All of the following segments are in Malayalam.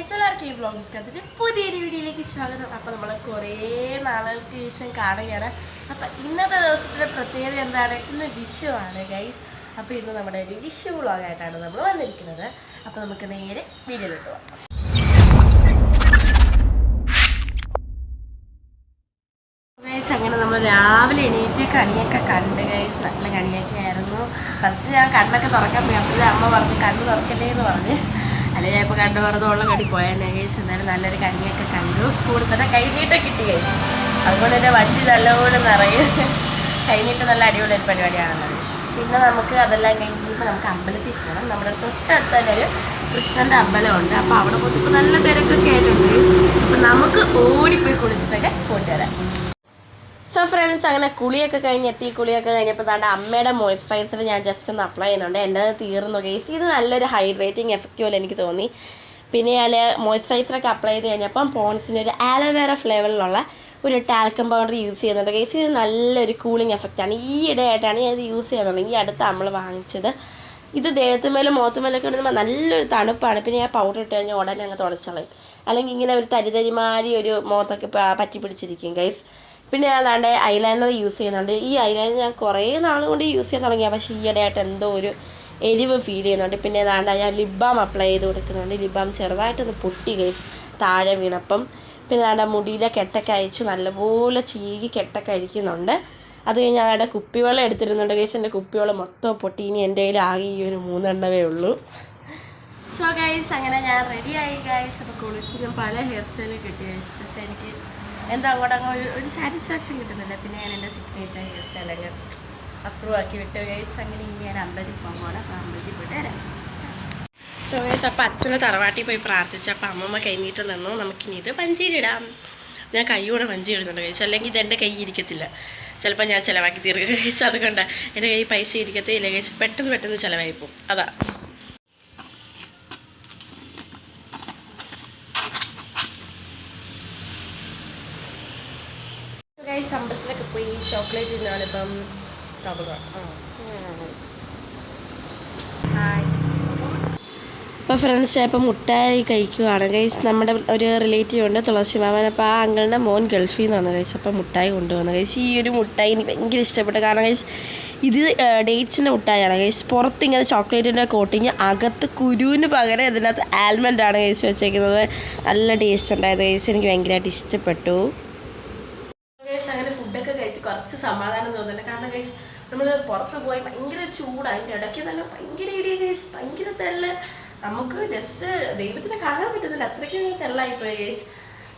ഗൈസ് എല്ലാവർക്കും ഈ വ്ളോഗ് അതിന്റെ പുതിയൊരു വീഡിയോയിലേക്ക് സ്വാഗതം. അപ്പോൾ നമ്മൾ കുറേ നാളുകൾക്ക് ശേഷം കാണുകയാണ്. അപ്പോൾ ഇന്നത്തെ ദിവസത്തിന്റെ പ്രത്യേകത എന്താണ്? ഇന്ന് വിഷു ആണ് ഗൈസ് അപ്പോൾ ഇന്ന് നമ്മുടെ ഒരു വിഷു വ്ളോഗായിട്ടാണ് നമ്മൾ വന്നിരിക്കുന്നത്. അപ്പോൾ നമുക്ക് നേരെ വീഡിയോയിലോട്ട് പോകാം അങ്ങനെ നമ്മൾ രാവിലെ എണീറ്റ് കണിയൊക്കെ കണ്ട് ഗൈസ് നല്ല കണിയൊക്കെ ആയിരുന്നു. ഫസ്റ്റ് ഞാൻ കണ്ണൊക്കെ തുറക്കാൻ പോയി അപ്പോഴേ അമ്മ പറഞ്ഞു കണ്ണ് തുറക്കല്ലേ എന്ന് പറഞ്ഞ്. അല്ലെങ്കിൽ ഞാൻ ഇപ്പോൾ കണ്ടു വെറുതെ ഉള്ള കടി പോയാൽ ഗൈസ് എന്നാലും നല്ലൊരു കണിയൊക്കെ കണ്ടു. കൂടുതൽ കൈനീട്ടം കിട്ടി ഗൈസ് അതുപോലെ തന്നെ വഞ്ചി നല്ലപോലെ നിറയും കൈനീട്ടം നല്ല അടിപൊളി ഒരു പരിപാടിയാണെന്നത് പിന്നെ നമുക്ക് അതെല്ലാം കഴിഞ്ഞ് ഇപ്പോൾ നമുക്ക് അമ്പലത്തിൽ പോകണം നമ്മുടെ തൊട്ടടുത്ത് തന്നെ ഒരു കൃഷ്ണന്റെ അമ്പലമുണ്ട്. അപ്പോൾ അവിടെ പോയിട്ട് ഇപ്പോൾ നല്ല തിരക്കൊക്കെ ആയിട്ടുണ്ട്. അപ്പോൾ നമുക്ക് ഓടിപ്പോയി കുളിച്ചിട്ടൊക്കെ പോയിട്ട് വരാം. സോ ഫ്രണ്ട്സ് അങ്ങനെ കുളിയൊക്കെ കഴിഞ്ഞ് എത്തി. കുളിയൊക്കെ കഴിഞ്ഞപ്പോൾ താണ്ട അമ്മയുടെ മോയ്സ്ചറൈസർ ഞാൻ ജസ്റ്റ് ഒന്ന് അപ്ലൈ ചെയ്യുന്നുണ്ട്. എന്റെ തീർന്നു കേസ് ഇത് നല്ലൊരു ഹൈഡ്രേറ്റിംഗ് എഫക്റ്റ് പോലെ എനിക്ക് തോന്നി. പിന്നെ ഞാൻ മോയ്സ്ചറൈസറൊക്കെ അപ്ലൈ ചെയ്ത് കഴിഞ്ഞപ്പം പോൺസിന്റെ ഒരു ആലോവേറ ഫ്ലേവറിലുള്ള ഒരു ടാൽക്കം പൗഡർ യൂസ് ചെയ്യുന്നുണ്ട് കേസ് ഇത് നല്ലൊരു കൂളിംഗ് എഫക്റ്റാണ് ഈ ഇടയായിട്ടാണ് ഞാൻ ഇത് യൂസ് ചെയ്യുന്നത് ഈ അടുത്ത് നമ്മൾ വാങ്ങിച്ചത് ഇത് ദേഹത്തുമേലും മുഖത്തുമേലൊക്കെ ഇടുമ്പോൾ നല്ലൊരു തണുപ്പാണ്. പിന്നെ ഞാൻ പൗഡർ ഇട്ട് കഴിഞ്ഞാൽ ഉടനെ അങ്ങ് തുടച്ചളയും. അല്ലെങ്കിൽ ഇങ്ങനെ ഒരു തരിതരിമാരി ഒരു മുഖത്തൊക്കെ പറ്റി പിടിച്ചിരിക്കും ഗൈസ് പിന്നെ അതാണ്ട് ഐലൈനർ യൂസ് ചെയ്യുന്നുണ്ട്. ഈ ഐലൈനർ ഞാൻ കുറേ നാൾ കൊണ്ട് യൂസ് ചെയ്യാൻ തുടങ്ങിയ. പക്ഷേ ഈയിടെയായിട്ട് എന്തോ ഒരു എരിവ് ഫീൽ ചെയ്യുന്നുണ്ട്. പിന്നെ ഏതാണ്ട് ഞാൻ ലിപ് ബാം അപ്ലൈ ചെയ്ത് കൊടുക്കുന്നുണ്ട്. ലിപ് ബാം ചെറുതായിട്ടൊന്ന് പൊട്ടി ഗൈസ് താഴെ വീണപ്പം. പിന്നെ ഏതാണ്ട് മുടിയിലെ കെട്ടൊക്കെ അയച്ചു നല്ലപോലെ ചീകി കെട്ടൊക്കെ അഴിക്കുന്നുണ്ട്. അത് കഴിഞ്ഞ് അതാണ്ട് കുപ്പിവെള്ളം എടുത്തിരുന്നുണ്ട് ഗൈസ് എന്റെ കുപ്പിവെള്ളം മൊത്തം പൊട്ടി. ഇനി എന്റെ കയ്യിൽ ആകെ ഈ ഒരു മൂന്നെണ്ണവേ ഉള്ളൂ. സോ ഗൈസ് അങ്ങനെ ഞാൻ റെഡിയായി ഗൈസ് അപ്പോൾ കുളിച്ച് ഞാൻ പല ഹെയർ സ്റ്റൈലും കിട്ടി ഗൈസ് പക്ഷേ എനിക്ക് എന്താ അങ്ങോട്ട് അങ്ങ് ഒരു ഒരു സാറ്റിസ്ഫാക്ഷൻ കിട്ടുന്നില്ല. പിന്നെ ഞാൻ എന്റെ സിഗ്നേച്ചർ ഹെയർ സ്റ്റൈൽ അങ്ങ് അപ്രൂവ് ആക്കി വിട്ടു ഗൈസ് അങ്ങനെ ഇനി ഞാൻ അമ്പലത്തിൽ പോകാൻ അപ്പോൾ അമ്പലത്തിൽ പോയിട്ട് വരാം. സോ ഗൈസ് അപ്പോൾ അച്ഛനെ തറവാട്ടിൽ പോയി പ്രാർത്ഥിച്ചു. അപ്പോൾ അമ്മമ്മ കഴിഞ്ഞിട്ട് നിന്നു നമുക്കിനി ഇത് പഞ്ചീരിടാം ഞാൻ കൈയോടെ വഞ്ചി ഇടുന്നുണ്ട് കഴിച്ചു അല്ലെങ്കിൽ ഇത് എന്റെ കൈ ഇരിക്കത്തില്ല. ചിലപ്പോൾ ഞാൻ ചിലവാക്കി തീർക്കുക കഴിച്ച് അതുകൊണ്ട്. എന്റെ കൈ പൈസ ഇരിക്കത്തേ ഇല്ല. കഴിച്ച് പെട്ടെന്ന് പെട്ടെന്ന് ചിലവായി പോകും. അതാ. അമ്പലത്തിലൊക്കെ പോയി ചോക്ലേറ്റ് തിന്നാണ് ഇപ്പം തുടങ്ങുക അപ്പോൾ ഫ്രണ്ട്സ് ചിലപ്പോൾ മുട്ടായി കഴിക്കുകയാണ് ഗൈസ് നമ്മുടെ ഒരു റിലേറ്റീവ് ഉണ്ട് തുളസി മാമൻ. അപ്പോൾ ആ അങ്കിളിന്റെ മോൻ ഗൾഫിൽ നിന്നാണ് ഗൈസ് അപ്പോൾ മുട്ടായി കൊണ്ടുവന്നു. ഗൈസ് ഈ ഒരു മുട്ടായി എനിക്ക് ഭയങ്കര ഇഷ്ടപ്പെട്ടു കാരണം ഗൈസ് ഇത് ഡേറ്റ്സിന്റെ മുട്ടായാണ് ഗൈസ് പുറത്ത് ഇങ്ങനെ ചോക്ലേറ്റിന്റെ കോട്ടിങ് അകത്ത് കുരുവിന് പകരം ഇതിനകത്ത് ആൽമണ്ട് ആണ് ഗൈസ് വെച്ചേക്കുന്നത്. നല്ല ടേസ്റ്റ് ഉണ്ടായത് ഗൈസ് എനിക്ക് ഭയങ്കരമായിട്ട് ഇഷ്ടപ്പെട്ടു. കഴിച്ച് കുറച്ച് സമാധാനം തോന്നുന്നുണ്ട്. കാരണം ഗൈസ് നമ്മൾ പുറത്ത് പോയി ഭയങ്കര ചൂടാണ് അതിന്റെ ഇടയ്ക്ക് തന്നെ ഭയങ്കര ഇടിയ ഗൈസ് ഭയങ്കര തെള്ള് നമുക്ക് ജസ്റ്റ് ദൈവത്തിനെ കാണാൻ പറ്റുന്നില്ല. അത്രയ്ക്ക് തെള്ളായിപ്പോയി ഗൈസ്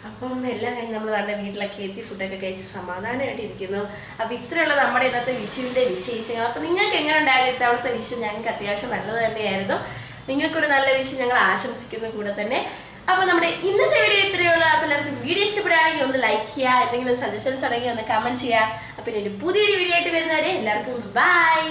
അപ്പം എല്ലാം കഴിഞ്ഞ് നമ്മൾ നല്ല വീട്ടിലൊക്കെ എത്തി ഫുഡൊക്കെ കഴിച്ച് സമാധാനമായിട്ട് ഇരിക്കുന്നു. അപ്പം ഇത്രയുള്ള നമ്മുടെ ഇന്നത്തെ വിഷുവിന്റെ വിശേഷങ്ങൾ. അപ്പം നിങ്ങൾക്ക് എങ്ങനെ ഉണ്ടായിരുന്നു ഇത്തവണത്തെ വിഷു? ഞങ്ങൾക്ക് അത്യാവശ്യം നല്ലത് തന്നെയായിരുന്നു. നിങ്ങൾക്കൊരു നല്ല വിഷു ഞങ്ങൾ ആശംസിക്കുന്ന കൂടെ തന്നെ. അപ്പോൾ നമ്മുടെ ഇന്നത്തെ വീഡിയോ ഇത്രയേ ഉള്ളൂ. അപ്പോൾ എല്ലാവർക്കും വീഡിയോ ഇഷ്ടപ്പെടുകയാണെങ്കിൽ ഒന്ന് ലൈക്ക് ചെയ്യുക എന്തെങ്കിലും സജഷൻസ് ഉണ്ടെങ്കിൽ ഒന്ന് കമന്റ് ചെയ്യുക. അപ്പോൾ ഒരു പുതിയൊരു വീഡിയോ ആയിട്ട് വരുന്നവരെ എല്ലാവർക്കും ബൈ